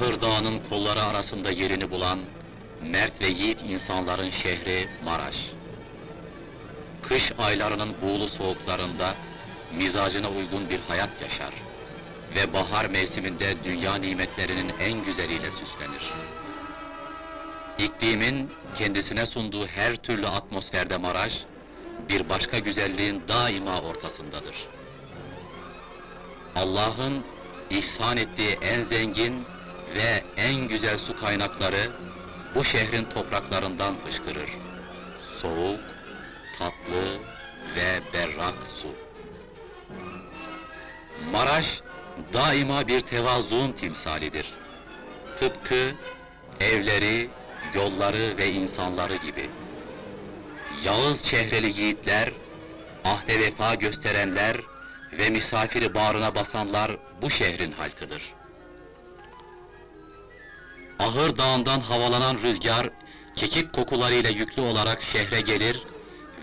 Ahır Dağı'nın kolları arasında yerini bulan mert ve yiğit insanların şehri Maraş. Kış aylarının buğulu soğuklarında mizacına uygun bir hayat yaşar ve bahar mevsiminde dünya nimetlerinin en güzeliyle süslenir. İklimin kendisine sunduğu her türlü atmosferde Maraş, bir başka güzelliğin daima ortasındadır. Allah'ın ihsan ettiği en zengin ve en güzel su kaynakları bu şehrin topraklarından fışkırır. Soğuk, tatlı ve berrak su. Maraş daima bir tevazuun timsalidir. Tıpkı evleri, yolları ve insanları gibi. Yağız çehreli yiğitler, ahde vefa gösterenler ve misafiri bağrına basanlar bu şehrin halkıdır. Ahır dağından havalanan rüzgar, kekik kokularıyla yüklü olarak şehre gelir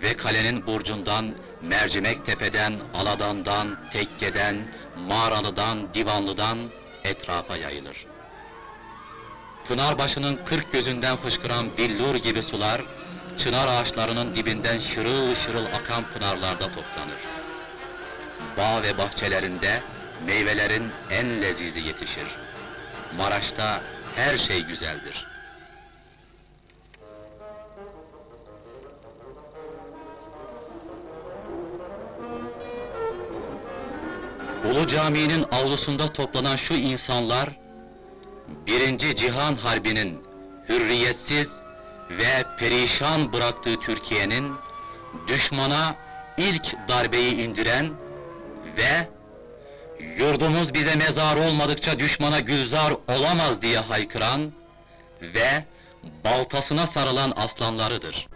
ve kalenin burcundan, Mercimek Tepe'den, Aladan'dan, Tekke'den, Mağaralı'dan, Divanlı'dan etrafa yayılır. Pınarbaşı'nın kırk gözünden fışkıran billur gibi sular, çınar ağaçlarının dibinden şırıl şırıl akan pınarlarda toplanır. Bağ ve bahçelerinde meyvelerin en lezizi yetişir. Maraş'ta her şey güzeldir. Ulu Camii'nin avlusunda toplanan şu insanlar, Birinci Cihan Harbi'nin hürriyetsiz ve perişan bıraktığı Türkiye'nin düşmana ilk darbeyi indiren ve yurdumuz bize mezar olmadıkça düşmana gülzar olamaz diye haykıran ve baltasına sarılan aslanlarıdır.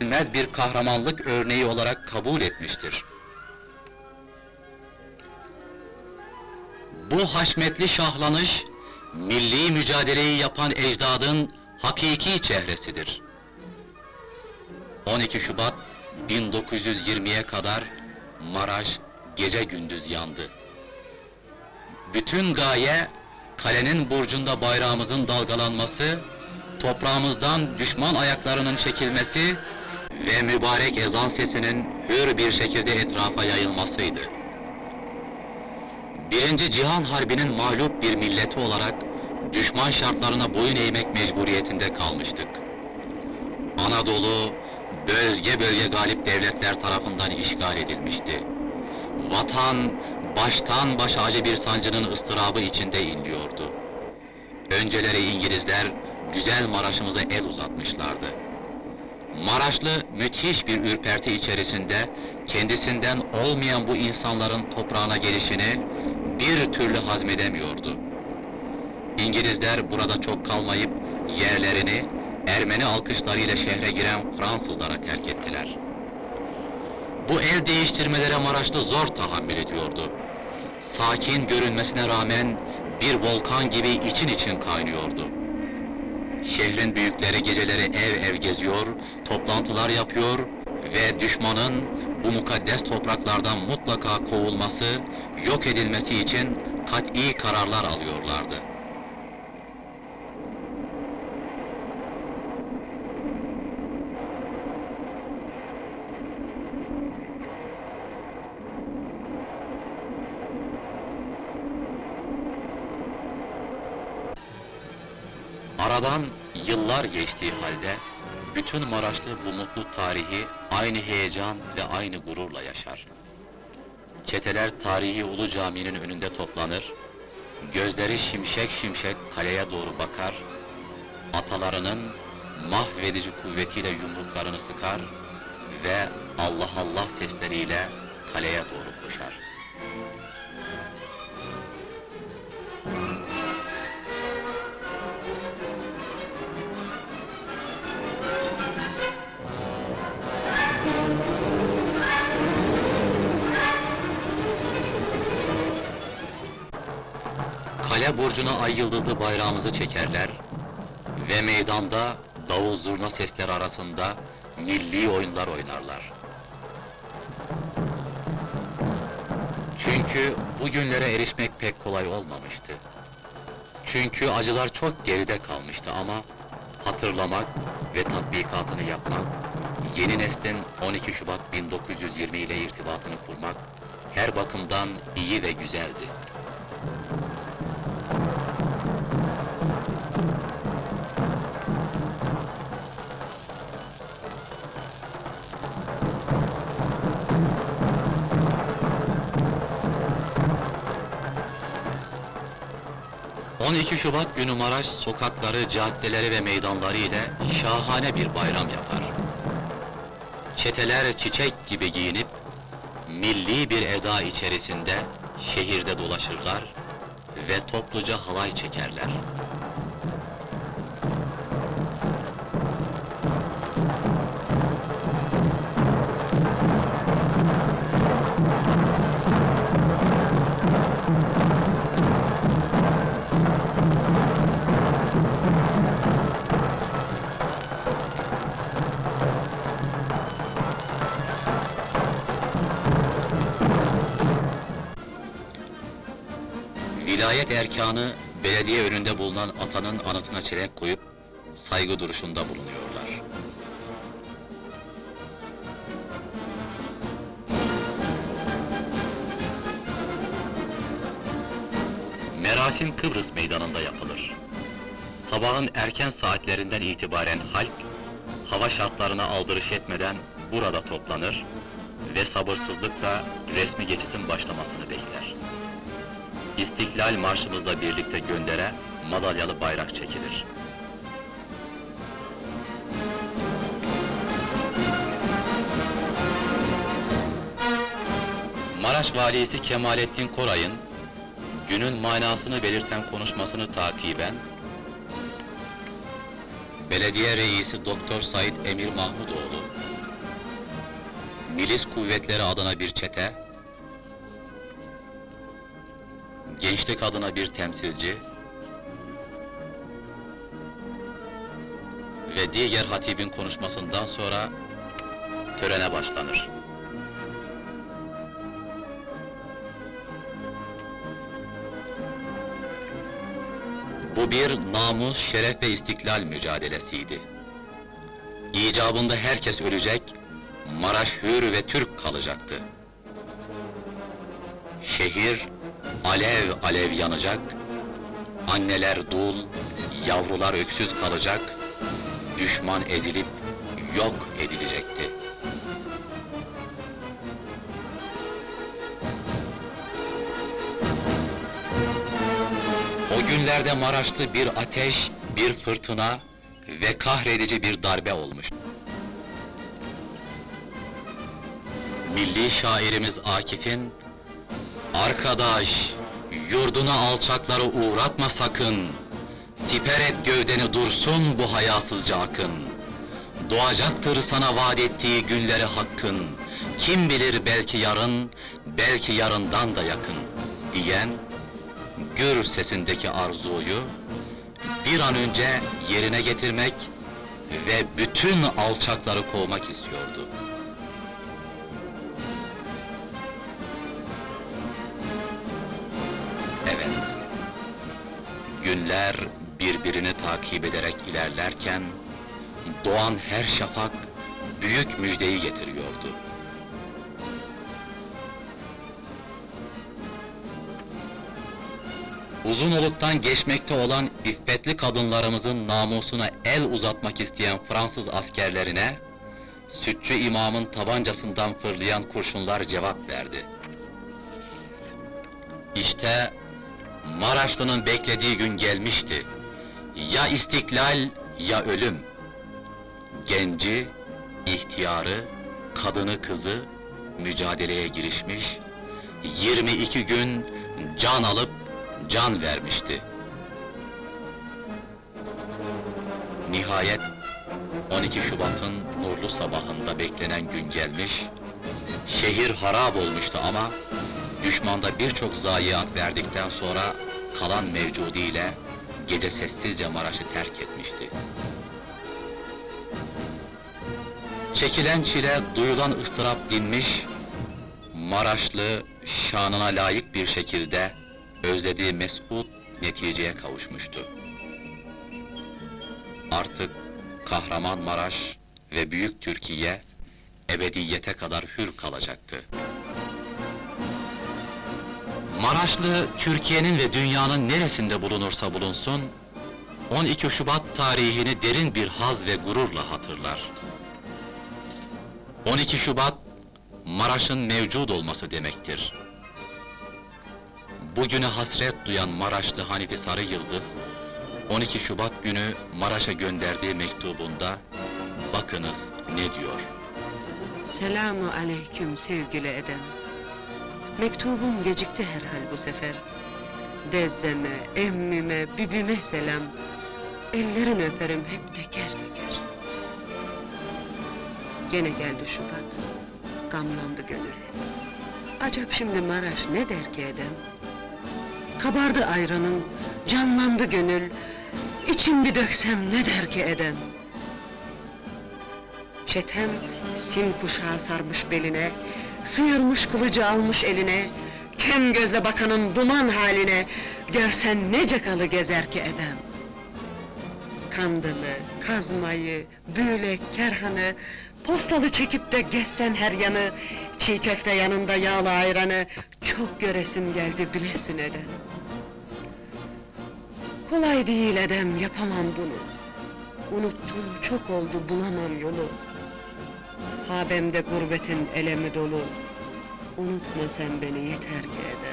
Bilmez bir kahramanlık örneği olarak kabul etmiştir. Bu haşmetli şahlanış, milli mücadeleyi yapan ecdadın hakiki çehresidir. 12 Şubat 1920'ye kadar Maraş gece gündüz yandı. Bütün gaye, kalenin burcunda bayrağımızın dalgalanması, toprağımızdan düşman ayaklarının çekilmesi ve mübarek ezan sesinin hür bir şekilde etrafa yayılmasıydı. Birinci Cihan Harbi'nin mağlup bir milleti olarak düşman şartlarına boyun eğmek mecburiyetinde kalmıştık. Anadolu bölge bölge galip devletler tarafından işgal edilmişti. Vatan baştan başa acı bir sancının ıstırabı içinde inliyordu. Önceleri İngilizler güzel Maraş'ımıza el uzatmışlardı. Maraşlı müthiş bir ürperti içerisinde kendisinden olmayan bu insanların toprağına gelişini bir türlü hazmedemiyordu. İngilizler burada çok kalmayıp yerlerini Ermeni alkışlarıyla şehre giren Fransızlara terk ettiler. Bu el değiştirmelere Maraşlı zor tahammül ediyordu. Sakin görünmesine rağmen bir volkan gibi için için kaynıyordu. Şehrin büyükleri geceleri ev ev geziyor, toplantılar yapıyor ve düşmanın bu mukaddes topraklardan mutlaka kovulması, yok edilmesi için kat'î kararlar alıyorlardı. Aradan yıllar geçtiği halde, bütün Maraşlı bu mutlu tarihi aynı heyecan ve aynı gururla yaşar. Çeteler tarihi Ulu Cami'nin önünde toplanır, gözleri şimşek şimşek kaleye doğru bakar, atalarının mahvedici kuvvetiyle yumruklarını sıkar ve Allah Allah sesleriyle kaleye doğru Kale burcuna ay yıldızlı bayrağımızı çekerler ve meydanda davul zurna sesleri arasında milli oyunlar oynarlar. Çünkü bugünlere erişmek pek kolay olmamıştı. Çünkü acılar çok geride kalmıştı ama hatırlamak ve tatbikatını yapmak, yeni neslin 12 Şubat 1920 ile irtibatını kurmak her bakımdan iyi ve güzeldi. ...12 Şubat günü Maraş sokakları, caddeleri ve meydanları ile şahane bir bayram yapar. Çeteler çiçek gibi giyinip, milli bir eda içerisinde şehirde dolaşırlar ve topluca halay çekerler. Vilayet erkanı, belediye önünde bulunan atanın anıtına çelenk koyup, saygı duruşunda bulunuyorlar. Merasim Kıbrıs meydanında yapılır. Sabahın erken saatlerinden itibaren halk, hava şartlarına aldırış etmeden burada toplanır ve sabırsızlıkla resmi geçitin başlamasını bekler. İstiklal Marşımızla birlikte göndere madalyalı bayrak çekilir. Maraş Valisi Kemalettin Koray'ın günün manasını belirten konuşmasını takiben Belediye Reisi Doktor Said Emir Mahmudoğlu Milis Kuvvetleri adına bir çete Gençlik adına bir temsilci ve diğer hatibin konuşmasından sonra törene başlanır. Bu bir namus, şeref ve istiklal mücadelesiydi. İcabında herkes ölecek, Maraş hür ve Türk kalacaktı. Şehir alev alev yanacak, anneler dul, yavrular öksüz kalacak, düşman ezilip yok edilecekti. O günlerde Maraş'ta bir ateş, bir fırtına ve kahredici bir darbe olmuş. Milli şairimiz Akif'in Arkadaş, yurduna alçakları uğratma sakın. Siper et gövdeni dursun bu hayasızca akın. Doğacaktır sana vaat ettiği günleri hakkın. Kim bilir belki yarın, belki yarından da yakın. Diyen, gür sesindeki arzuyu bir an önce yerine getirmek ve bütün alçakları kovmak istiyordu. Günler birbirini takip ederek ilerlerken doğan her şafak büyük müjdeyi getiriyordu. Uzun oluktan geçmekte olan iffetli kadınlarımızın namusuna el uzatmak isteyen Fransız askerlerine sütçü imamın tabancasından fırlayan kurşunlar cevap verdi. İşte Maraşlı'nın beklediği gün gelmişti. Ya istiklal ya ölüm. Genci, ihtiyarı, kadını kızı mücadeleye girişmiş. 22 gün can alıp can vermişti. Nihayet 12 Şubat'ın nurlu sabahında beklenen gün gelmiş. Şehir harap olmuştu ama düşmanda birçok zayiat verdikten sonra kalan mevcudiyle gece sessizce Maraş'ı terk etmişti. Çekilen çile, duyulan ıstırap dinmiş, Maraşlı şanına layık bir şekilde özlediği mesut neticeye kavuşmuştu. Artık Kahramanmaraş ve Büyük Türkiye ebediyete kadar hür kalacaktı. Maraşlı, Türkiye'nin ve dünyanın neresinde bulunursa bulunsun, 12 Şubat tarihini derin bir haz ve gururla hatırlar. 12 Şubat, Maraş'ın mevcud olması demektir. Bugüne hasret duyan Maraşlı Hanifi Sarı Yıldız, 12 Şubat günü Maraş'a gönderdiği mektubunda, bakınız ne diyor. Selamu aleyküm sevgili Edem. Mektubum gecikti herhal bu sefer. Dezdeme, emmime, bibime selam. Ellerin öperim hep teker teker. Gene geldi Şubat. Gamlandı gönül. Acap şimdi Maraş ne der ki Edem? Kabardı ayranın, canlandı gönül. İçim bir döksem ne der ki Edem? Çetem sim kuşağı sarmış beline, sıyırmış kılıcı almış eline, kem gözle bakanın duman haline, görsen ne cakalı gezer ki edem. Kandılı, kazmayı, büyülek, kerhanı, postalı çekip de gezsen her yanı, çiğ köfte yanında yağlı ayranı, çok göresim geldi bilesin edem. Kolay değil edem, yapamam bunu. Unuttum, çok oldu, bulamam yolu. Habemde gurbetin elemi dolu. Unutma sen beni yeter ki eder.